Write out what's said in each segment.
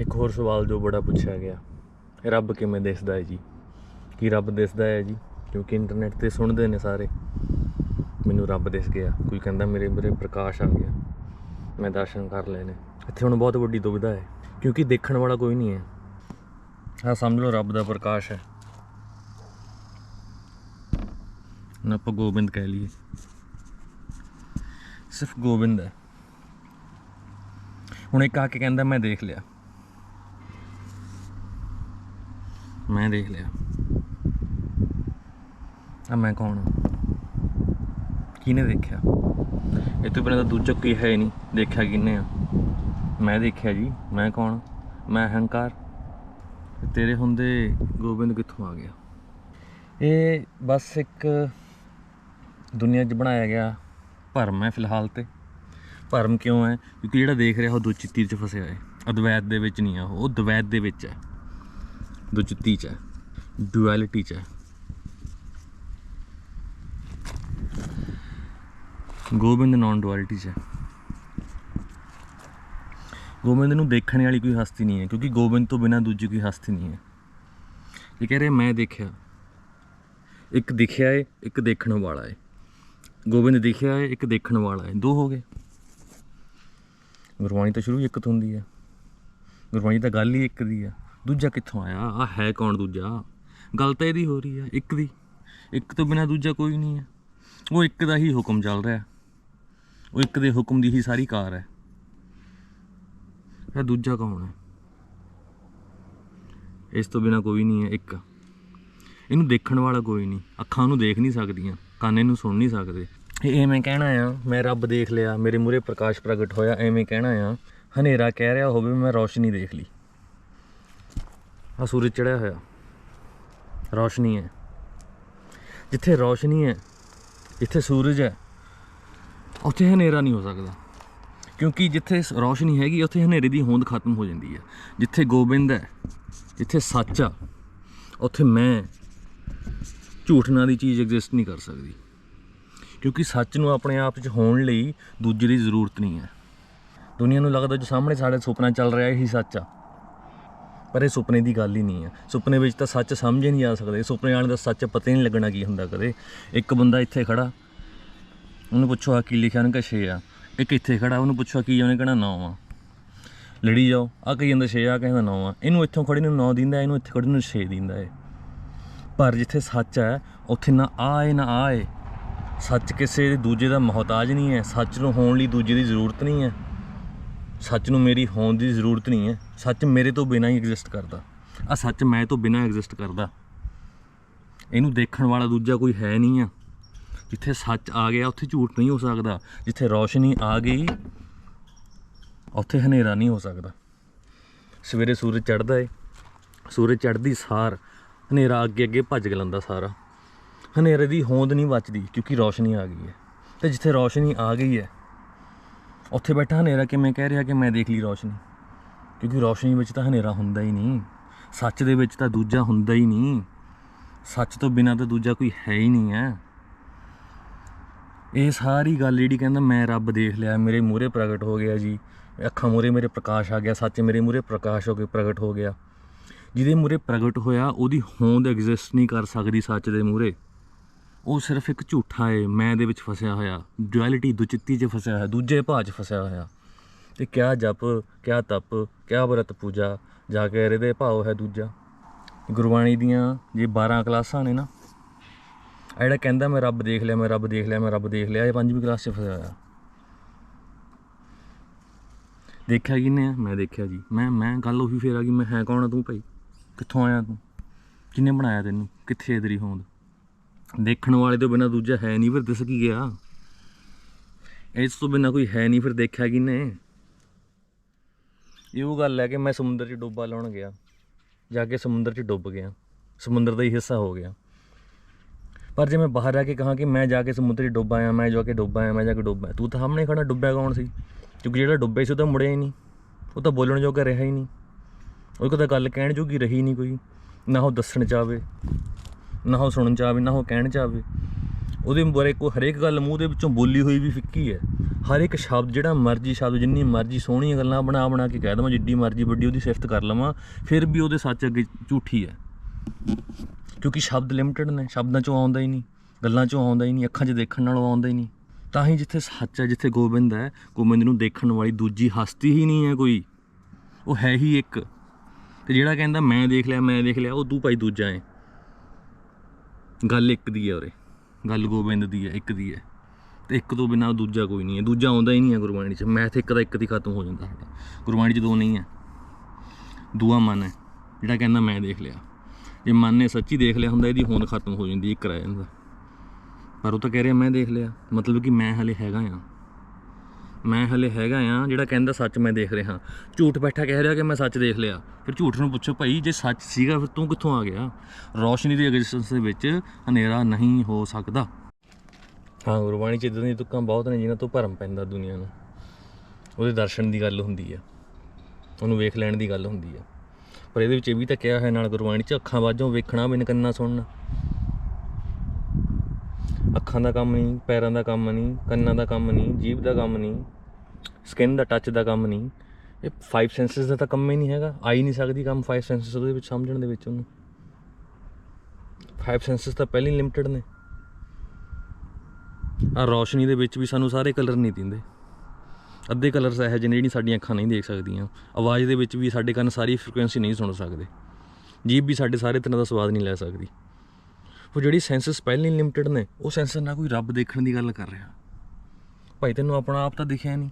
ਇੱਕ ਹੋਰ ਸਵਾਲ ਜੋ ਬੜਾ ਪੁੱਛਿਆ ਗਿਆ, ਰੱਬ ਕਿਵੇਂ ਦਿਸਦਾ ਹੈ ਜੀ? ਕੀ ਰੱਬ ਦਿਸਦਾ ਹੈ ਜੀ? ਕਿਉਂਕਿ ਇੰਟਰਨੈਟ ਤੇ ਸੁਣਦੇ ਨੇ ਸਾਰੇ। ਮੈਨੂੰ ਰੱਬ ਦਿਸ ਗਿਆ। ਕੋਈ ਕਹਿੰਦਾ ਮੇਰੇ ਮੇਰੇ ਪ੍ਰਕਾਸ਼ ਆ ਗਿਆ। ਮੈਂ ਦਰਸ਼ਨ ਕਰ ਲਏ ਨੇ। ਇੱਥੇ ਹੁਣ ਬਹੁਤ ਵੱਡੀ ਦੁਬਿਧਾ ਹੈ। ਕਿਉਂਕਿ ਦੇਖਣ ਵਾਲਾ ਕੋਈ ਨਹੀਂ ਹੈ। ਹਾਂ, ਸਮਝ ਲਓ ਰੱਬ ਦਾ ਪ੍ਰਕਾਸ਼ ਹੈ। ਨਾ ਆਪਾਂ ਗੋਬਿੰਦ ਕਹਿ ਲਈਏ। ਸਿਰਫ ਗੋਬਿੰਦ ਹੈ। ਹੁਣ ਇੱਕ ਆ ਕੇ ਕਹਿੰਦਾ, ਮੈਂ ਦੇਖ ਲਿਆ। ਮੈਂ ਦੇਖ ਲਿਆ। ਆ ਮੈਂ ਕੌਣ ਹਾਂ ਕਿਹਨੇ ਦੇਖਿਆ? ਇਹ ਤੋਂ ਬਿਨਾਂ ਤਾਂ ਦੂਜਾ ਕੋਈ ਹੈ ਹੀ ਨਹੀਂ। ਦੇਖਿਆ ਕਿਹਨੇ ਆ? ਮੈਂ ਦੇਖਿਆ ਜੀ। ਮੈਂ ਕੌਣ ਮੈਂ ਹੰਕਾਰ ਤੇਰੇ ਹੁੰਦੇ ਗੋਬਿੰਦ ਕਿੱਥੋਂ ਆ ਗਿਆ? ਇਹ ਬਸ ਇੱਕ ਦੁਨੀਆ 'ਚ ਬਣਾਇਆ ਗਿਆ ਭਰਮ ਹੈ ਫਿਲਹਾਲ ਤੇ। ਭਰਮ ਕਿਉਂ ਹੈ? ਕਿਉਂਕਿ ਜਿਹੜਾ ਦੇਖ ਰਿਹਾ ਉਹ ਦੋ ਦੁਚਿੱਤੀ 'ਚ ਫਸਿਆ ਹੈ। ਅਦਵੈਤ ਦੇ ਵਿੱਚ ਨਹੀਂ ਆ ਉਹ। ਉਹ ਦਵੈਤ ਦੇ ਵਿੱਚ ਹੈ। ਦੁਚਿੱਤੀ 'ਚ ਹੈ ਡੁਅਲਿਟੀ 'ਚ ਹੈ ਗੋਬਿੰਦ ਨਾਨ ਡੁਅਲਿਟੀ 'ਚ ਹੈ ਗੋਬਿੰਦ ਨੂੰ ਦੇਖਣ ਵਾਲੀ ਕੋਈ ਹਸਤੀ ਨਹੀਂ ਹੈ ਕਿਉਂਕਿ ਗੋਬਿੰਦ ਤੋਂ ਬਿਨਾ ਦੂਜੀ ਕੋਈ ਹਸਤੀ ਨਹੀਂ ਹੈ ਇਹ ਕਹਿ ਰਿਹਾ ਮੈਂ ਦੇਖਿਆ ਇੱਕ ਦਿਖਿਆ ਏ ਇੱਕ ਦੇਖਣ ਵਾਲਾ ਏ ਗੋਬਿੰਦ ਦਿਖਿਆ ਏ ਇੱਕ ਦੇਖਣ ਵਾਲਾ ਏ ਦੋ ਹੋ ਗਏ ਗੁਰਬਾਣੀ ਤਾਂ ਸ਼ੁਰੂ ਇੱਕ ਤੋਂ ਹੁੰਦੀ ਹੈ ਗੁਰਬਾਣੀ ਤਾਂ ਗੱਲ ਹੀ ਇੱਕ ਦੀ ਆ ਦੂਜਾ ਕਿੱਥੋਂ ਆਇਆ? ਆ ਹੈ ਕੌਣ ਦੂਜਾ? ਗੱਲ ਤਾਂ ਇਹਦੀ ਹੋ ਰਹੀ ਆ, ਇੱਕ ਦੀ। ਇੱਕ ਤੋਂ ਬਿਨਾ ਦੂਜਾ ਕੋਈ ਨਹੀਂ ਹੈ ਉਹ ਇੱਕ ਦਾ ਹੀ ਹੁਕਮ ਚੱਲ ਰਿਹਾ। ਉਹ ਇੱਕ ਦੇ ਹੁਕਮ ਦੀ ਹੀ ਸਾਰੀ ਕਾਰ ਹੈ। ਇਹ ਦੂਜਾ ਕੌਣ ਹੈ? ਇਸ ਤੋਂ ਬਿਨਾ ਕੋਈ ਨਹੀਂ ਹੈ, ਇੱਕ। ਇਹਨੂੰ ਦੇਖਣ ਵਾਲਾ ਕੋਈ ਨਹੀਂ। ਅੱਖਾਂ ਨੂੰ ਦੇਖ ਨਹੀਂ ਸਕਦੀਆਂ। ਕੰਨ ਇਹਨੂੰ ਸੁਣ ਨਹੀਂ ਸਕਦੇ। ਇਹ ਐਵੇਂ ਕਹਿਣਾ ਆ, ਮੈਂ ਰੱਬ ਦੇਖ ਲਿਆ, ਮੇਰੇ ਮੂਹਰੇ ਪ੍ਰਕਾਸ਼ ਪ੍ਰਗਟ ਹੋਇਆ, ਐਵੇਂ ਕਹਿਣਾ ਆ। ਹਨੇਰਾ ਕਹਿ ਰਿਹਾ ਹੋਵੇ, ਮੈਂ ਰੋਸ਼ਨੀ ਦੇਖ ਲਈ। ਆ ਸੂਰਜ ਚੜਿਆ ਹੋਇਆ। ਰੌਸ਼ਨੀ ਹੈ। ਜਿੱਥੇ ਰੌਸ਼ਨੀ ਹੈ, ਜਿੱਥੇ ਸੂਰਜ ਹੈ, ਉੱਥੇ ਹਨੇਰਾ ਨਹੀਂ ਹੋ ਸਕਦਾ। ਕਿਉਂਕਿ ਜਿੱਥੇ ਰੌਸ਼ਨੀ ਹੈਗੀ, ਉੱਥੇ ਹਨੇਰੇ ਦੀ ਹੋਂਦ ਖਤਮ ਹੋ ਜਾਂਦੀ ਹੈ। ਜਿੱਥੇ ਗੋਬਿੰਦ ਹੈ, ਜਿੱਥੇ ਸੱਚ ਆ, ਉੱਥੇ ਮੈਂ ਝੂਠ ਨਾਂ ਦੀ ਚੀਜ਼ ਐਗਜ਼ਿਸਟ ਨਹੀਂ ਕਰ ਸਕਦੀ। ਕਿਉਂਕਿ ਸੱਚ ਨੂੰ ਆਪਣੇ ਆਪ 'ਚ ਹੋਣ ਲਈ ਦੂਜੇ ਦੀ ਜ਼ਰੂਰਤ ਨਹੀਂ ਹੈ। ਦੁਨੀਆ ਨੂੰ ਲੱਗਦਾ ਜੋ ਸਾਹਮਣੇ ਸਾਡੇ ਸੁਪਨਾ ਚੱਲ ਰਿਹਾ, ਇਹੀ ਸੱਚ ਆ। ਪਰ ਇਹ ਸੁਪਨੇ ਦੀ ਗੱਲ ਹੀ ਨਹੀਂ ਹੈ। ਸੁਪਨੇ ਵਿੱਚ ਤਾਂ ਸੱਚ ਸਮਝ ਹੀ ਨਹੀਂ ਆ ਸਕਦਾ। ਸੁਪਨੇ ਵਾਲੇ ਦਾ ਸੱਚ ਪਤਾ ਹੀ ਨਹੀਂ ਲੱਗਣਾ ਕੀ ਹੁੰਦਾ ਕਦੇ। ਇੱਕ ਬੰਦਾ ਇੱਥੇ ਖੜਾ, ਉਹਨੂੰ ਪੁੱਛੋ ਆ ਕੀ ਲਿਖਿਆ, ਉਹਨੇ ਕਿਹਾ ਛੇ ਆ। ਇੱਕ ਇੱਥੇ ਖੜਾ, ਉਹਨੂੰ ਪੁੱਛੋ ਕੀ ਉਹਨੇ ਕਹਿਣਾ ਨੌ ਆ। ਲੜੀ ਜਾਓ ਆ ਕਹੀ ਜਾਂਦਾ ਛੇ ਆ ਕਹਿੰਦਾ ਨੌ ਆ। ਇਹਨੂੰ ਇੱਥੋਂ ਖੜੇ ਨੂੰ ਨੌ ਦਿੰਦਾ, ਇਹਨੂੰ ਇੱਥੇ ਖੜੇ ਨੂੰ ਛੇ ਦਿੰਦਾ ਏ ਪਰ ਜਿੱਥੇ ਸੱਚ ਹੈ, ਉੱਥੇ ਨਾ ਆ ਏ, ਨਾ ਆਏ ਸੱਚ ਕਿਸੇ ਦੂਜੇ ਦਾ ਮੁਹਤਾਜ ਨਹੀਂ ਹੈ। ਸੱਚ ਨੂੰ ਹੋਣ ਲਈ ਦੂਜੇ ਦੀ ਜ਼ਰੂਰਤ ਨਹੀਂ ਹੈ। ਸੱਚ ਨੂੰ ਮੇਰੀ ਹੋਣ ਦੀ ਜ਼ਰੂਰਤ ਨਹੀਂ ਹੈ। ਸੱਚ ਮੇਰੇ ਤੋਂ ਬਿਨਾਂ ਹੀ ਐਗਜ਼ਿਸਟ ਕਰਦਾ। ਆ ਸੱਚ ਮੈਂ ਤੋਂ ਬਿਨਾਂ ਐਗਜ਼ਿਸਟ ਕਰਦਾ। ਇਹਨੂੰ ਦੇਖਣ ਵਾਲਾ ਦੂਜਾ ਕੋਈ ਹੈ ਨਹੀਂ ਆ। ਜਿੱਥੇ ਸੱਚ ਆ ਗਿਆ, ਉੱਥੇ ਝੂਠ ਨਹੀਂ ਹੋ ਸਕਦਾ। ਜਿੱਥੇ ਰੌਸ਼ਨੀ ਆ ਗਈ, ਉੱਥੇ ਹਨੇਰਾ ਨਹੀਂ ਹੋ ਸਕਦਾ। ਸਵੇਰੇ ਸੂਰਜ ਚੜ੍ਹਦਾ ਏ। ਸੂਰਜ ਚੜ੍ਹਦੀ ਸਾਰ, ਹਨੇਰਾ ਅੱਗੇ ਅੱਗੇ ਭੱਜ ਲੰਦਾ ਸਾਰਾ। ਹਨੇਰੇ ਦੀ ਹੋਂਦ ਨਹੀਂ ਬਚਦੀ, ਕਿਉਂਕਿ ਰੌਸ਼ਨੀ ਆ ਗਈ ਹੈ ਤੇ ਜਿੱਥੇ ਰੌਸ਼ਨੀ ਆ ਗਈ ਹੈ ਉੱਥੇ ਬੈਠਾ ਹਨੇਰਾ ਕਿਵੇਂ ਕਹਿ ਰਿਹਾ ਕਿ ਮੈਂ ਦੇਖ ਲਈ ਰੋਸ਼ਨੀ? ਕਿਉਂਕਿ ਰੋਸ਼ਨੀ ਵਿੱਚ ਤਾਂ ਹਨੇਰਾ ਹੁੰਦਾ ਹੀ ਨਹੀਂ। ਸੱਚ ਦੇ ਵਿੱਚ ਤਾਂ ਦੂਜਾ ਹੁੰਦਾ ਹੀ ਨਹੀਂ। ਸੱਚ ਤੋਂ ਬਿਨਾਂ ਤਾਂ ਦੂਜਾ ਕੋਈ ਹੈ ਹੀ ਨਹੀਂ ਹੈ। ਇਹ ਸਾਰੀ ਗੱਲ ਜਿਹੜੀ ਕਹਿੰਦਾ ਮੈਂ ਰੱਬ ਦੇਖ ਲਿਆ, ਮੇਰੇ ਮੂਹਰੇ ਪ੍ਰਗਟ ਹੋ ਗਿਆ ਜੀ। ਅੱਖਾਂ ਮੂਹਰੇ ਮੇਰੇ ਪ੍ਰਕਾਸ਼ ਆ ਗਿਆ, ਸੱਚ ਮੇਰੇ ਮੂਹਰੇ ਪ੍ਰਕਾਸ਼ ਹੋ ਕੇ ਪ੍ਰਗਟ ਹੋ ਗਿਆ। ਜਿਹਦੇ ਮੂਹਰੇ ਪ੍ਰਗਟ ਹੋਇਆ, ਉਹਦੀ ਹੋਂਦ ਐਗਜ਼ਿਸਟ ਨਹੀਂ ਕਰ ਸਕਦੀ ਸੱਚ ਦੇ ਮੂਹਰੇ। ਉਹ ਸਿਰਫ ਇੱਕ ਝੂਠਾ ਹੈ ਮੈਂ ਦੇ ਵਿੱਚ ਫਸਿਆ ਹੋਇਆ। ਡੁਐਲਿਟੀ ਦੁਚਿੱਤੀ 'ਚ ਫਸਿਆ ਹੋਇਆ, ਦੂਜੇ ਭਾਅ 'ਚ ਫਸਿਆ ਹੋਇਆ। ਤੇ ਕਿਆ ਜਪ, ਕਿਆ ਤਪ, ਕਿਆ ਵਰਤ ਪੂਜਾ, ਜਾ ਕੇ ਇਹਦੇ ਭਾਵ ਹੈ ਦੂਜਾ। ਗੁਰਬਾਣੀ ਦੀਆਂ ਜੇ 12 ਕਲਾਸਾਂ ਨੇ ਨਾ ਆ ਜਿਹੜਾ ਕਹਿੰਦਾ ਮੈਂ ਰੱਬ ਦੇਖ ਲਿਆ, ਮੈਂ ਰੱਬ ਦੇਖ ਲਿਆ, ਮੈਂ ਰੱਬ ਦੇਖ ਲਿਆ, ਇਹ ਪੰਜਵੀਂ ਕਲਾਸ 'ਚ ਫਸਿਆ ਹੋਇਆ। ਦੇਖਿਆ ਕਿਨੇ ਮੈਂ ਦੇਖਿਆ ਜੀ। ਮੈਂ ਮੈਂ ਗੱਲ ਉਹੀ ਫੇਰ ਆ ਗਈ, ਮੈਂ ਹੈ ਕੌਣ ਤੂੰ ਭਾਈ? ਕਿੱਥੋਂ ਆਇਆ ਤੂੰ? ਕਿੰਨੇ ਬਣਾਇਆ ਤੈਨੂੰ? ਕਿੱਥੇ ਹੈ ਤੇਰੀ ਹੋਂਦ? ਦੇਖਣ ਵਾਲੇ ਤੋਂ ਬਿਨਾ ਦੂਜਾ ਹੈ ਨਹੀਂ, ਫਿਰ ਦਿਸ ਕੀ ਗਿਆ? ਇਸ ਤੋਂ ਬਿਨਾ ਕੋਈ ਹੈ ਨਹੀਂ, ਫਿਰ ਦੇਖਿਆ ਕਿਨੇ ਇਹ ਗੱਲ ਹੈ ਕਿ ਮੈਂ ਸਮੁੰਦਰ 'ਚ ਡੋਬਾ ਲਾਉਣ ਗਿਆ, ਜਾ ਕੇ ਸਮੁੰਦਰ 'ਚ ਡੁੱਬ ਗਿਆ, ਸਮੁੰਦਰ ਦਾ ਹੀ ਹਿੱਸਾ ਹੋ ਗਿਆ। ਪਰ ਜੇ ਮੈਂ ਬਾਹਰ ਆ ਕੇ ਕਹਾਂ ਕਿ ਮੈਂ ਜਾ ਕੇ ਸਮੁੰਦਰ 'ਚ ਡੁੱਬਾ ਆਇਆ, ਮੈਂ ਜਾ ਕੇ ਡੁੱਬਾ ਆਇਆ, ਮੈਂ ਜਾ ਕੇ ਡੁੱਬਾ ਤੂੰ ਤਾਂ ਸਾਹਮਣੇ ਖੜਾ ਡੁੱਬਿਆ ਕੌਣ ਸੀ? ਕਿਉਂਕਿ ਜਿਹੜਾ ਡੁੱਬਿਆ ਸੀ ਉਹ ਤਾਂ ਮੁੜਿਆ ਹੀ ਨਹੀਂ, ਉਹ ਤਾਂ ਬੋਲਣ ਜੋਗਾ ਰਿਹਾ ਹੀ ਨਹੀਂ। ਉਹ ਕਦੇ ਗੱਲ ਕਹਿਣ ਜੋਗੀ ਰਹੀ ਨਹੀਂ ਕੋਈ, ਨਾ ਉਹ ਦੱਸਣ ਜਾਵੇ। ਨਾ ਉਹ ਸੁਣਨ ਚਾਵੇ ਨਾ ਉਹ ਕਹਿਣ ਚਾਵੇ ਉਹਦੇ ਬਾਰੇ ਕੋਈ ਹਰੇਕ ਗੱਲ ਮੂੰਹ ਦੇ ਵਿੱਚੋਂ ਬੋਲੀ ਹੋਈ ਵੀ ਫਿੱਕੀ ਹੈ। ਹਰ ਇੱਕ ਸ਼ਬਦ ਜਿਹੜਾ ਮਰਜ਼ੀ ਸ਼ਬਦ, ਜਿੰਨੀ ਮਰਜ਼ੀ ਸੋਹਣੀਆਂ ਗੱਲਾਂ ਬਣਾ ਬਣਾ ਕੇ ਕਹਿ ਦਵਾਂ, ਜਿੱਡੀ ਮਰਜ਼ੀ ਵੱਡੀ ਉਹਦੀ ਸਿਫਤ ਕਰ ਲਵਾਂ, ਫਿਰ ਵੀ ਉਹਦੇ ਸੱਚ ਅੱਗੇ ਝੂਠੀ ਹੈ। ਕਿਉਂਕਿ ਸ਼ਬਦ ਲਿਮਟਿਡ ਨੇ, ਸ਼ਬਦਾਂ ਚੋਂ ਆਉਂਦਾ ਹੀ ਨਹੀਂ, ਗੱਲਾਂ ਚੋਂ ਆਉਂਦਾ ਹੀ ਨਹੀਂ, ਅੱਖਾਂ 'ਚ ਦੇਖਣ ਨਾਲੋਂ ਆਉਂਦਾ ਹੀ ਨਹੀਂ। ਤਾਂ ਹੀ ਜਿੱਥੇ ਸੱਚ ਹੈ, ਜਿੱਥੇ ਗੋਬਿੰਦ ਹੈ, ਗੋਬਿੰਦ ਨੂੰ ਦੇਖਣ ਵਾਲੀ ਦੂਜੀ ਹਸਤੀ ਹੀ ਨਹੀਂ ਹੈ ਕੋਈ। ਉਹ ਹੈ ਹੀ ਇੱਕ। ਤੇ ਜਿਹੜਾ ਕਹਿੰਦਾ, ਮੈਂ ਦੇਖ ਲਿਆ, ਮੈਂ ਦੇਖ ਲਿਆ, ਉਹ ਦੂ ਭਾਈ ਦੂਜਾ ਹੈ ਗੱਲ ਇੱਕ ਦੀ ਹੈ ਉਰੇ। ਗੱਲ ਗੋਬਿੰਦ ਦੀ ਹੈ ਇੱਕ ਦੀ ਹੈ ਤੇ ਇੱਕ ਤੋਂ ਬਿਨਾਂ ਦੂਜਾ ਕੋਈ ਨਹੀਂ ਹੈ ਦੂਜਾ ਆਉਂਦਾ ਹੀ ਨਹੀਂ ਹੈ ਗੁਰਬਾਣੀ 'ਚ। ਮੈਥ ਇੱਕ ਦਾ ਇੱਕ ਦੀ ਖਤਮ ਹੋ ਜਾਂਦਾ ਸਾਡਾ। ਗੁਰਬਾਣੀ 'ਚ ਦੋ ਨਹੀਂ ਹੈ ਦੂਆ ਮਨ ਹੈ ਜਿਹੜਾ ਕਹਿੰਦਾ ਮੈਂ ਦੇਖ ਲਿਆ। ਜੇ ਮਨ ਨੇ ਸੱਚੀ ਦੇਖ ਲਿਆ ਹੁੰਦਾ, ਇਹਦੀ ਹੋਂਦ ਖਤਮ ਹੋ ਜਾਂਦੀ, ਇੱਕ ਰਹਿ ਜਾਂਦਾ। ਪਰ ਉਹ ਤਾਂ ਕਹਿ ਰਿਹਾ, ਮੈਂ ਦੇਖ ਲਿਆ। ਮਤਲਬ ਕਿ ਮੈਂ ਹਲੇ ਹੈਗਾ ਆ। ਮੈਂ ਹਲੇ ਹੈਗਾ ਆ ਜਿਹੜਾ ਕਹਿੰਦਾ ਸੱਚ ਮੈਂ ਦੇਖ ਰਿਹਾ। ਝੂਠ ਬੈਠਾ ਕਹਿ ਰਿਹਾ ਕਿ ਮੈਂ ਸੱਚ ਦੇਖ ਲਿਆ। ਫਿਰ ਝੂਠ ਨੂੰ ਪੁੱਛੋ ਭਾਈ, ਜੇ ਸੱਚ ਸੀਗਾ ਫਿਰ ਤੂੰ ਕਿੱਥੋਂ ਆ ਗਿਆ? ਰੋਸ਼ਨੀ ਦੀ ਐਗਜ਼ਿਸਟੈਂਸ ਦੇ ਵਿੱਚ ਹਨੇਰਾ ਨਹੀਂ ਹੋ ਸਕਦਾ। ਹਾਂ, ਗੁਰਬਾਣੀ ਚ ਇਦਾਂ ਦੀਆਂ ਤੁਕਾਂ ਬਹੁਤ ਨੇ ਜਿਨ੍ਹਾਂ ਤੋਂ ਭਰਮ ਪੈਂਦਾ ਦੁਨੀਆ ਨੂੰ। ਉਹਦੇ ਦਰਸ਼ਨ ਦੀ ਗੱਲ ਹੁੰਦੀ ਆ। ਉਹਨੂੰ ਵੇਖ ਲੈਣ ਦੀ ਗੱਲ ਹੁੰਦੀ ਆ। ਪਰ ਇਹਦੇ ਵਿੱਚ ਇਹ ਵੀ ਤਾਂ ਕਿਹਾ ਹੈ ਨਾਲ ਗੁਰਬਾਣੀ ਚ, ਅੱਖਾਂ ਵਾਜੋਂ ਵੇਖਣਾ ਬਿਨ ਕੰਨਾਂ ਸੁਣਨਾ। ਅੱਖਾਂ ਦਾ ਕੰਮ ਨਹੀਂ, ਪੈਰਾਂ ਦਾ ਕੰਮ ਨਹੀਂ, ਕੰਨਾਂ ਦਾ ਕੰਮ ਨਹੀਂ, ਜੀਭ ਦਾ ਕੰਮ ਨਹੀਂ ਸਕਿਨ ਦਾ ਟੱਚ ਦਾ ਕੰਮ ਨਹੀਂ। ਇਹ ਫਾਈਵ ਸੈਂਸਸ ਦਾ ਤਾਂ ਕੰਮ ਹੀ ਨਹੀਂ ਹੈਗਾ। ਆਈ ਨਹੀਂ ਸਕਦੀ ਕੰਮ ਫਾਈਵ ਸੈਂਸਸ ਦੇ ਵਿੱਚ, ਸਮਝਣ ਦੇ ਵਿੱਚ ਉਹਨੂੰ। ਫਾਈਵ ਸੈਂਸਸ ਤਾਂ ਪਹਿਲਾਂ ਹੀ ਲਿਮਟਿਡ ਨੇ। ਆ ਰੌਸ਼ਨੀ ਦੇ ਵਿੱਚ ਵੀ ਸਾਨੂੰ ਸਾਰੇ ਕਲਰ ਨਹੀਂ ਦਿੰਦੇ। ਅੱਧੇ ਕਲਰਸ ਇਹੋ ਜਿਹੇ ਨੇ ਜਿਹੜੀ ਸਾਡੀਆਂ ਅੱਖਾਂ ਨਹੀਂ ਦੇਖ ਸਕਦੀਆਂ। ਆਵਾਜ਼ ਦੇ ਵਿੱਚ ਵੀ ਸਾਡੇ ਕੰਨ ਸਾਰੀ ਫ੍ਰੀਕੁਐਂਸੀ ਨਹੀਂ ਸੁਣ ਸਕਦੇ। ਜੀਭ ਵੀ ਸਾਡੇ ਸਾਰੇ ਤਰ੍ਹਾਂ ਦਾ ਸਵਾਦ ਨਹੀਂ ਲੈ ਸਕਦੀ। ਉਹ ਜਿਹੜੀ ਸੈਂਸਸ ਪਹਿਲਾਂ ਹੀ ਲਿਮਟਿਡ ਨੇ, ਉਹ ਸੈਂਸਰ ਨਾਲ ਕੋਈ ਰੱਬ ਦੇਖਣ ਦੀ ਗੱਲ ਕਰ ਰਿਹਾ। ਭਾਈ ਤੈਨੂੰ ਆਪਣਾ ਆਪ ਤਾਂ ਦਿਖਿਆ ਨਹੀਂ।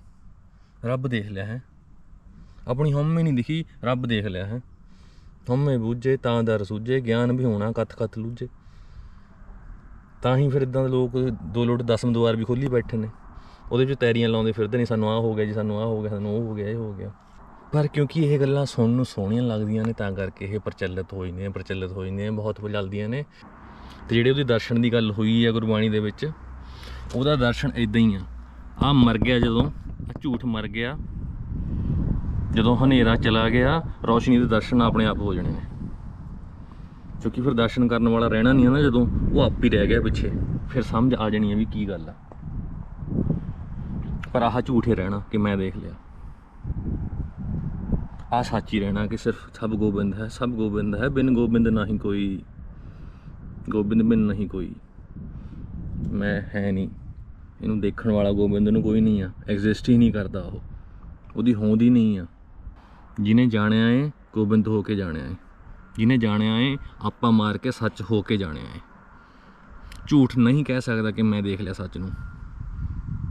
ਰੱਬ ਦੇਖ ਲਿਆ ਹੈ। ਆਪਣੀ ਹਉਮੈ ਨਹੀਂ ਦਿਖੀ, ਰੱਬ ਦੇਖ ਲਿਆ ਹੈ। ਹਉਮੈ ਬੂਝੇ, ਤਾਂ ਦਰ ਸੂਝੇ, ਗਿਆਨ ਵੀ ਹੋਣਾ, ਕਥ ਕਥ ਲੂਝੇ। ਤਾਂ ਹੀ ਫਿਰ ਇਦਾਂ ਦੇ ਲੋਕ ਦੋ ਲੋਟ ਦਸਮ ਦੁਆਰ ਵੀ ਖੋਲੀ ਬੈਠੇ ਨੇ। ਉਹਦੇ ਵਿੱਚ ਤੈਰੀਆਂ ਲਾਉਂਦੇ ਫਿਰਦੇ ਨੇ, ਸਾਨੂੰ ਆਹ ਹੋ ਗਿਆ ਜੀ, ਸਾਨੂੰ ਆਹ ਹੋ ਗਿਆ, ਸਾਨੂੰ ਉਹ ਹੋ ਗਿਆ, ਇਹ ਹੋ ਗਿਆ। ਪਰ ਕਿਉਂਕਿ ਇਹ ਗੱਲਾਂ ਸੁਣਨ ਨੂੰ ਸੋਹਣੀਆਂ ਲੱਗਦੀਆਂ ਨੇ, ਤਾਂ ਕਰਕੇ ਇਹ ਪ੍ਰਚਲਿਤ ਹੋਈ ਨੇ, ਪ੍ਰਚਲਿਤ ਹੋਈ ਨੇ, ਬਹੁਤ ਚੱਲਦੀਆਂ ਨੇ। ਤੇ ਜਿਹੜੇ ਉਹਦੇ ਦਰਸ਼ਨ ਦੀ ਗੱਲ ਹੋਈ ਹੈ ਗੁਰਬਾਣੀ ਦੇ ਵਿੱਚ, ਉਹਦਾ ਦਰਸ਼ਨ ਇਦਾਂ ਹੀ ਆ। ਆ ਮਰ ਗਿਆ ਜਦੋਂ ਝੂਠ ਮਰ ਗਿਆ। ਜਦੋਂ ਹਨੇਰਾ ਚਲਾ ਗਿਆ, ਰੌਸ਼ਨੀ ਦੇ ਦਰਸ਼ਨ ਆਪਣੇ ਆਪ ਹੋ ਜਾਣੇ ਨੇ। ਕਿਉਂਕਿ ਫਿਰ ਦਰਸ਼ਨ ਕਰਨ ਵਾਲਾ ਰਹਿਣਾ ਨਹੀਂ ਹੈ ਨਾ ਜਦੋਂ, ਉਹ ਆਪ ਹੀ ਰਹਿ ਗਿਆ ਪਿੱਛੇ। ਫਿਰ ਸਮਝ ਆ ਜਾਣੀ ਹੈ ਵੀ ਕੀ ਗੱਲ ਆ। ਪਰ ਆਹ ਝੂਠੇ ਰਹਿਣਾ ਕਿ ਮੈਂ ਦੇਖ ਲਿਆ। ਆ ਸੱਚ ਹੀ ਰਹਿਣਾ ਕਿ ਸਿਰਫ ਸਭ ਗੋਬਿੰਦ ਹੈ, ਸਭ ਗੋਬਿੰਦ ਹੈ, ਬਿਨ ਗੋਬਿੰਦ ਨਹੀਂ ਕੋਈ। ਗੋਬਿੰਦ ਬਿਨ ਨਹੀਂ ਕੋਈ। ਮੈਂ ਹੈ ਨਹੀਂ। ਇਹਨੂੰ ਦੇਖਣ ਵਾਲਾ ਗੋਬਿੰਦ ਨੂੰ ਕੋਈ ਨਹੀਂ ਆ ਐਗਜ਼ਿਸਟ ਹੀ ਨਹੀਂ ਕਰਦਾ ਉਹ। ਉਹਦੀ ਹੋਂਦ ਹੀ ਨਹੀਂ ਆ। ਜਿਹਨੇ ਜਾਣਿਆ ਏ, ਗੋਬਿੰਦ ਹੋ ਕੇ ਜਾਣਿਆ ਏ। ਜਿਹਨੇ ਜਾਣਿਆ ਏ, ਆਪਾਂ ਮਾਰ ਕੇ ਸੱਚ ਹੋ ਕੇ ਜਾਣਿਆ ਏ। ਝੂਠ ਨਹੀਂ ਕਹਿ ਸਕਦਾ ਕਿ ਮੈਂ ਦੇਖ ਲਿਆ ਸੱਚ ਨੂੰ।